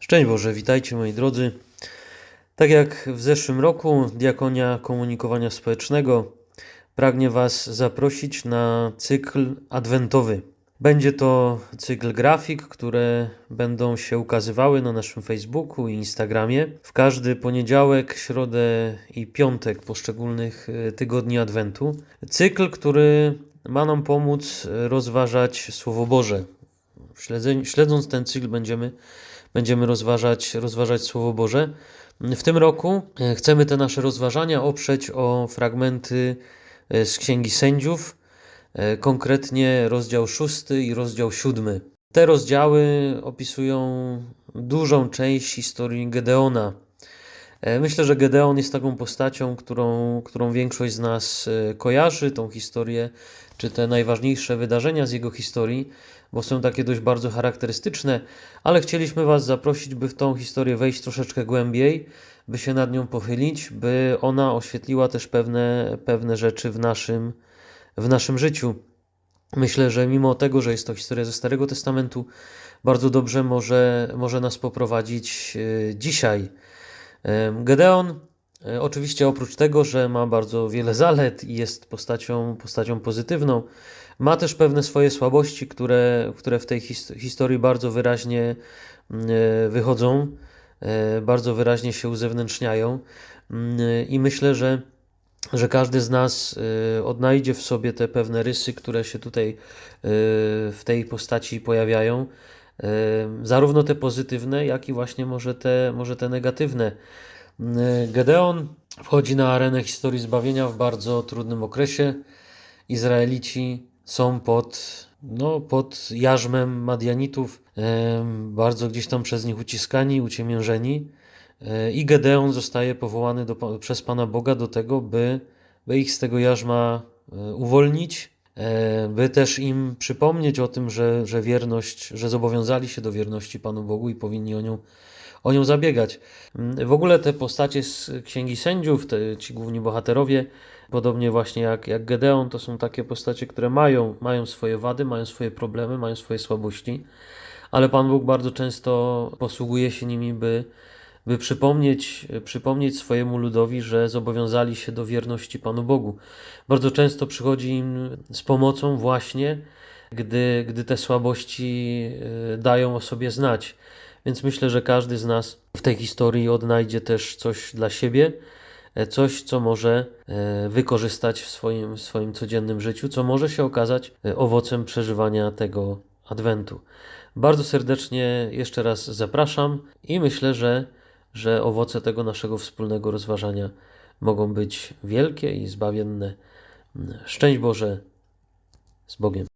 Szczęść Boże, witajcie moi drodzy. Tak jak w zeszłym roku, Diakonia Komunikowania Społecznego pragnie Was zaprosić na cykl adwentowy. Będzie to cykl grafik, które będą się ukazywały na naszym Facebooku i Instagramie w każdy poniedziałek, środę i piątek poszczególnych e, tygodni Adwentu. Cykl, który ma nam pomóc rozważać Słowo Boże. Śledzeń, śledząc ten cykl będziemy, będziemy rozważać, rozważać Słowo Boże. W tym roku e, chcemy te nasze rozważania oprzeć o fragmenty e, z Księgi Sędziów, e, konkretnie rozdział 6 i rozdział 7. Te rozdziały opisują dużą część historii Gedeona. Myślę, że Gedeon jest taką postacią, którą, którą większość z nas kojarzy, tą historię, czy te najważniejsze wydarzenia z jego historii, bo są takie dość bardzo charakterystyczne, ale chcieliśmy Was zaprosić, by w tą historię wejść troszeczkę głębiej, by się nad nią pochylić, by ona oświetliła też pewne, pewne rzeczy w naszym, w naszym życiu. Myślę, że mimo tego, że jest to historia ze Starego Testamentu, bardzo dobrze może, może nas poprowadzić e, dzisiaj. Em, Gedeon, e, oczywiście oprócz tego, że ma bardzo wiele zalet i jest postacią, postacią pozytywną, ma też pewne swoje słabości, które, które w tej his- historii bardzo wyraźnie mm, e, wychodzą, e, bardzo wyraźnie się uzewnętrzniają. Mm, I myślę, że, że każdy z nas e, odnajdzie w sobie te pewne rysy, które się tutaj e, w tej postaci pojawiają. E, Zarówno te pozytywne, jak i właśnie może te, może te negatywne. Mm, Gedeon wchodzi na arenę historii zbawienia w bardzo trudnym okresie. Izraelici są pod, no, pod jarzmem Madianitów, em, bardzo gdzieś tam przez nich uciskani, uciemiężeni. E, I Gedeon zostaje powołany do, przez Pana Boga do tego, by, by ich z tego jarzma uwolnić, by też im przypomnieć o tym, że, że wierność, że zobowiązali się do wierności Panu Bogu i powinni o nią, o nią zabiegać. Mm, W ogóle te postacie z Księgi Sędziów, te, ci główni bohaterowie, podobnie właśnie jak, jak Gedeon, to są takie postacie, które mają, mają swoje wady, mają swoje problemy, mają swoje słabości, ale Pan Bóg bardzo często posługuje się nimi, by, by przypomnieć, przypomnieć swojemu ludowi, że zobowiązali się do wierności Panu Bogu. Bardzo często przychodzi im z pomocą właśnie, gdy, gdy te słabości y, dają o sobie znać. Więc myślę, że każdy z nas w tej historii odnajdzie też coś dla siebie, e, coś, co może e, wykorzystać w swoim, w swoim codziennym życiu, co może się okazać e, owocem przeżywania tego adwentu. Bardzo serdecznie jeszcze raz zapraszam i myślę, że, że owoce tego naszego wspólnego rozważania mogą być wielkie i zbawienne. Szczęść Boże z Bogiem.